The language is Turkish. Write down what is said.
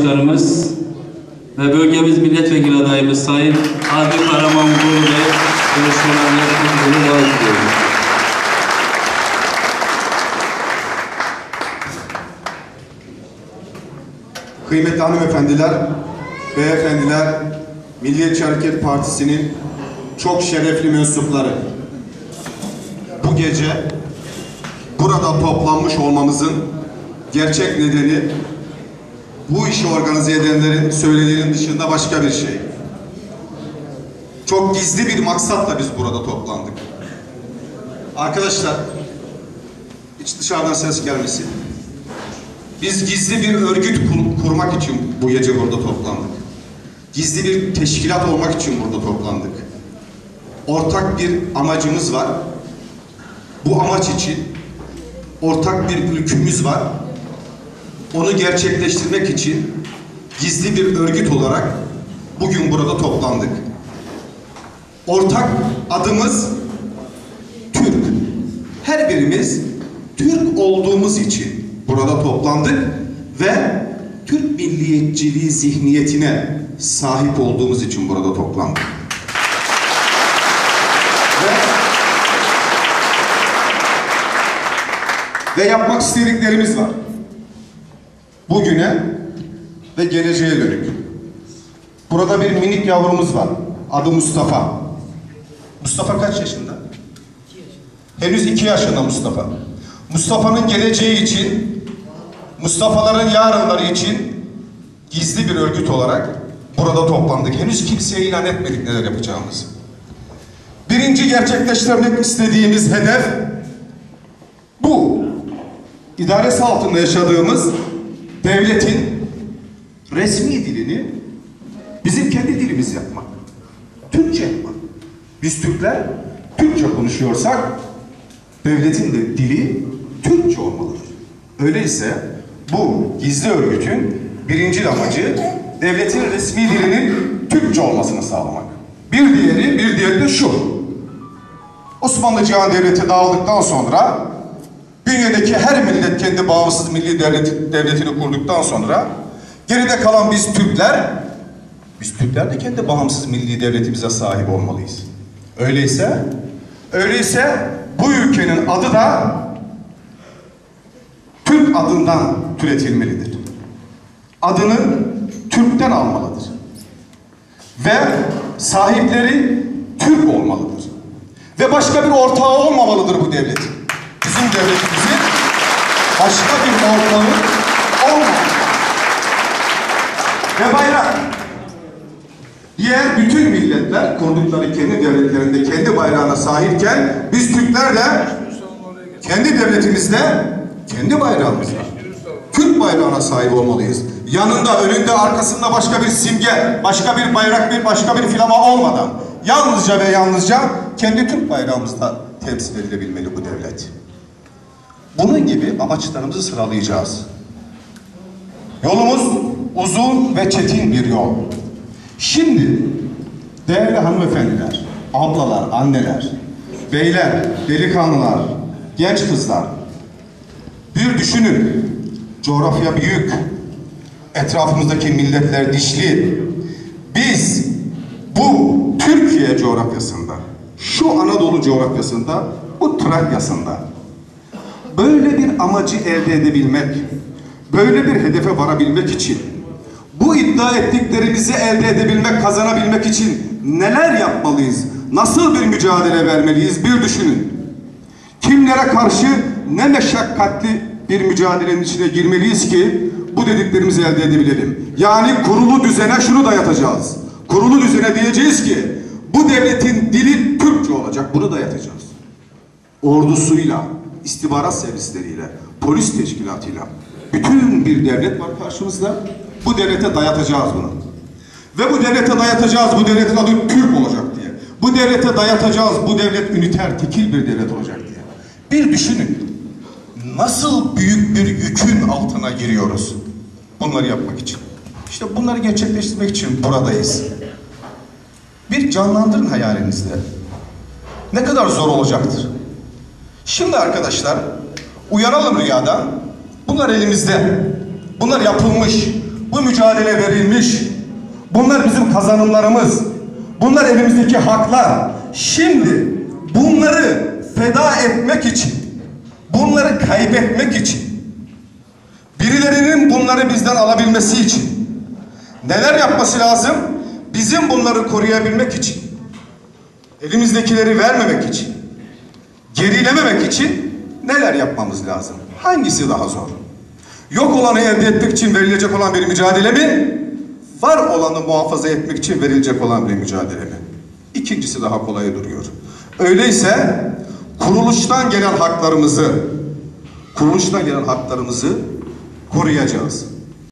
Başkanımız ve bölgemiz milletvekili adayımız Sayın Adil Karamanlıoğlu Bey konuşmalarını yapmasını davet. Kıymetli hanımefendiler, beyefendiler, Milliyetçi Hareket Partisi'nin çok şerefli mensupları. Bu gece burada toplanmış olmamızın gerçek nedeni bu işi organize edenlerin söylediğinin dışında başka bir şey. Çok gizli bir maksatla biz burada toplandık. Arkadaşlar, hiç dışarıdan ses gelmesin. Biz gizli bir örgüt kur- kurmak için bu gece burada toplandık. Gizli bir teşkilat olmak için burada toplandık. Ortak bir amacımız var. Bu amaç için ortak bir ülkümüz var. Onu gerçekleştirmek için gizli bir örgüt olarak bugün burada toplandık. Ortak adımız Türk. Her birimiz Türk olduğumuz için burada toplandık ve Türk milliyetçiliği zihniyetine sahip olduğumuz için burada toplandık. Ve, ve yapmak istediklerimiz var. Bugüne ve geleceğe dönük. Burada bir minik yavrumuz var. Adı Mustafa. Mustafa kaç yaşında? Henüz iki yaşında Mustafa. Mustafa'nın geleceği için, Mustafa'ların yarınları için gizli bir örgüt olarak burada toplandık. Henüz kimseye ilan etmedik neler yapacağımızı. Birinci gerçekleştirmek istediğimiz hedef bu. İdaresi altında yaşadığımız devletin resmi dilini bizim kendi dilimiz yapmak. Türkçe yapmak. Biz Türkler Türkçe konuşuyorsak devletin de dili Türkçe olmalıdır. Öyleyse bu gizli örgütün birinci amacı devletin resmi dilinin Türkçe olmasını sağlamak. Bir diğeri, bir diğeri de şu. Osmanlı Cihan Devleti dağıldıktan sonra bünyedeki her millet kendi bağımsız milli devlet, devletini kurduktan sonra geride kalan biz Türkler biz Türkler de kendi bağımsız milli devletimize sahip olmalıyız. Öyleyse öyleyse bu ülkenin adı da Türk adından türetilmelidir. Adını Türk'ten almalıdır. Ve sahipleri Türk olmalıdır. Ve başka bir ortağı olmamalıdır bu devletin. Bizim devletimizin başka bir ortağı olmamalıdır. Ve bayrak. Diğer bütün milletler kurdukları kendi devletlerinde kendi bayrağına sahipken biz Türkler de kendi devletimizde kendi bayrağımız var. Türk bayrağına sahip olmalıyız. Yanında, önünde, arkasında başka bir simge, başka bir bayrak, bir başka bir filama olmadan yalnızca ve yalnızca kendi Türk bayrağımızda temsil edilebilmeli bu devlet. Bunun gibi amaçlarımızı sıralayacağız. Yolumuz uzun ve çetin bir yol. Şimdi değerli hanımefendiler, ablalar, anneler, beyler, delikanlılar, genç kızlar bir düşünün. Coğrafya büyük. Etrafımızdaki milletler dişli. Biz bu Türkiye coğrafyasında, şu Anadolu coğrafyasında, bu Trakya'sında amacı elde edebilmek, böyle bir hedefe varabilmek için, bu iddia ettiklerimizi elde edebilmek, kazanabilmek için neler yapmalıyız? Nasıl bir mücadele vermeliyiz? Bir düşünün. Kimlere karşı ne meşakkatli bir mücadelenin içine girmeliyiz ki bu dediklerimizi elde edebilelim. Yani kurulu düzene şunu dayatacağız. Kurulu düzene diyeceğiz ki bu devletin dili Türkçe olacak. Bunu dayatacağız. Ordusuyla, istihbarat servisleriyle, polis teşkilatıyla bütün bir devlet var karşımızda. Bu devlete dayatacağız bunu. Ve bu devlete dayatacağız, bu devletin adı Türk olacak diye. Bu devlete dayatacağız, bu devlet üniter, tekil bir devlet olacak diye. Bir düşünün. Nasıl büyük bir yükün altına giriyoruz bunları yapmak için. İşte bunları gerçekleştirmek için buradayız. Bir canlandırın hayalinizde. Ne kadar zor olacaktır. Şimdi arkadaşlar uyanalım rüyadan. Bunlar elimizde. Bunlar yapılmış. bu mücadele verilmiş. Bunlar bizim kazanımlarımız. Bunlar elimizdeki haklar. Şimdi bunları feda etmek için, bunları kaybetmek için, birilerinin bunları bizden alabilmesi için neler yapması lazım? Bizim bunları koruyabilmek için, elimizdekileri vermemek için, gerilememek için neler yapmamız lazım? Hangisi daha zor? Yok olanı elde etmek için verilecek olan bir mücadele mi? Var olanı muhafaza etmek için verilecek olan bir mücadele mi? İkincisi daha kolay duruyor. Öyleyse kuruluştan gelen haklarımızı, kuruluştan gelen haklarımızı koruyacağız.